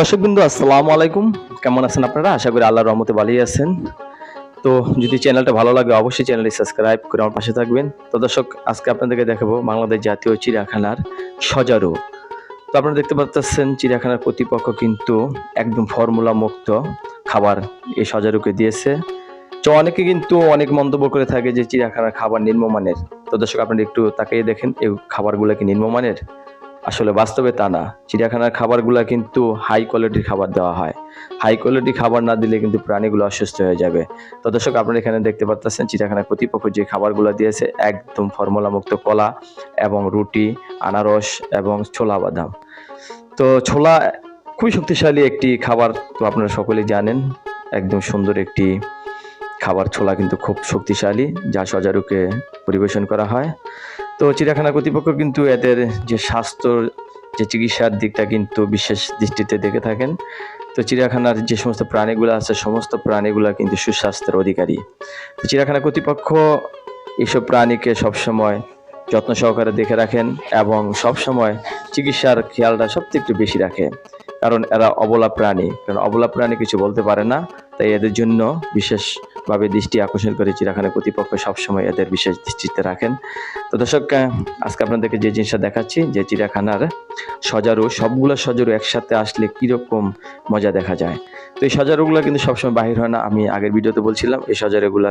দর্শকবৃন্দ, আসসালামু আলাইকুম। কেমন আছেন আপনারা? আশা করি আল্লাহর রহমতে ভালোই আছেন। তো যদি চ্যানেলটা ভালো লাগে, অবশ্যই চ্যানেলটি সাবস্ক্রাইব করে আমার পাশে থাকবেন। তো দর্শক, আজকে আপনাদেরকে দেখাবো বাংলাদেশ জাতীয় চিড়িয়াখানার সজারু তো আপনারা দেখতে পাচ্ছেন চিড়িয়াখানার কর্তৃপক্ষ কিন্তু একদম ফর্মুলা মুক্ত খাবার এই সজারুকে দিয়েছে। তো অনেকে কিন্তু অনেক মন্তব্য করে থাকে যে, চিড়িয়াখানার খাবার নিম্নমানের। তো দর্শক, আপনারা একটু তাকিয়ে দেখেন, এই খাবারগুলো কি নিম্নমানের? আসলে বাস্তবে তা না। চিড়িয়াখানার খাবারগুলো কিন্তু হাই কোয়ালিটির খাবার দেওয়া হয়। হাই কোয়ালিটি খাবার না দিলে কিন্তু প্রাণীগুলো অসুস্থ হয়ে যাবে। তো দর্শক, আপনারা এখানে দেখতে পাচ্ছেন চিড়িয়াখানার কর্তৃপক্ষ যে খাবারগুলো দিয়েছে, একদম ফর্মুলা মুক্ত কলা এবং রুটি, আনারস এবং ছোলা বাদাম। তো ছোলা খুবই শক্তিশালী একটি খাবার, তো আপনারা সকলেই জানেন, একদম সুন্দর একটি খাবার। ছোলা কিন্তু খুব শক্তিশালী, যা সজারুকে পরিবেশন করা হয়। তো চিড়িয়াখানা কর্তৃপক্ষ কিন্তু এদের যে স্বাস্থ্য যে চিকিৎসার দিকটা কিন্তু বিশেষ দৃষ্টিতে দেখে থাকেন। তো চিড়িয়াখানার যে সমস্ত প্রাণীগুলো আছে, সমস্ত প্রাণীগুলো কিন্তু সুস্বাস্থ্যের অধিকারী। তো চিড়িয়াখানা কর্তৃপক্ষ এইসব প্রাণীকে সবসময় যত্ন সহকারে দেখে রাখেন এবং সবসময় চিকিৎসার খেয়ালটা সবচেয়ে একটু বেশি রাখে। কারণ এরা অবলা প্রাণী। কারণ অবলা প্রাণী কিছু বলতে পারে না, তাই এদের জন্য বিশেষভাবে দৃষ্টি আকর্ষণ করে চিড়াখানা কর্তৃপক্ষ সবসময় এদের বিশেষ দৃষ্টিতে রাখেন। তো দর্শক আজকে আপনাদেরকে যে জিনিসটা দেখাচ্ছি, যে চিড়িয়াখানার সজারু, সবগুলো সজারু একসাথে আসলে কীরকম মজা দেখা যায়? তো এই সজারুগুলো কিন্তু সবসময় বাহির হয় না। আমি আগের ভিডিওতে বলছিলাম, এই সজারুগুলো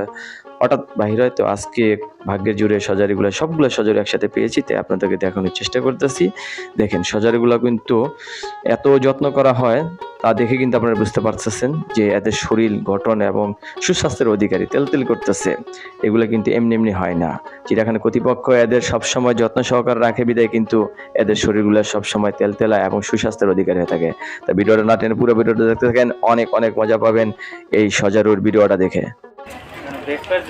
হঠাৎ বাহির হয়। তো আজকে ভাগ্যের জুড়ে সজারুগুলো, সবগুলো সজারু একসাথে পেয়েছি। তাই আপনাদেরকে দেখানোর চেষ্টা করতেছি। দেখেন, সজারুগুলো কিন্তু এত যত্ন করা হয়, তা দেখে কিন্তু আপনারা বুঝতে পারতেছেন যে এদের শরীর গঠন এবং সুস্বাস্থ্যের অধিকারী তেল তেল করতেছে। এগুলো কিন্তু এমনি এমনি হয় না। চিড়িয়াখানা কর্তৃপক্ষ এদের সবসময় যত্ন সহকারে রাখে বিদায়, কিন্তু এদের শরীরগুলো সবসময় তেলতেলা এবং সুস্বাস্থ্যের অধিকারী হয়ে থাকে। তা ভিডিওটা না টেনে পুরো ভিডিওটা দেখতে থাকেন, অনেক অনেক মজা পাবেন এই সজারুর ভিডিওটা দেখে। ব্রেকফাস্ট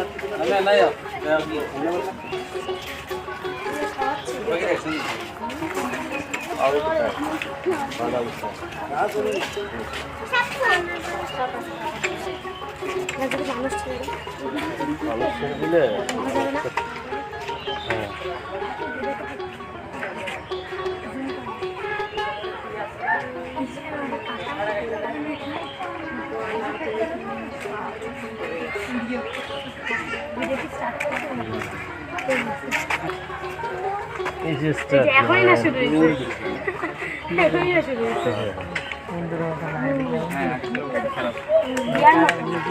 খাস খাস এই যে এখনই না শুরু হয়েছে এখনই না শুরু হয়েছে বিয়ার মতো।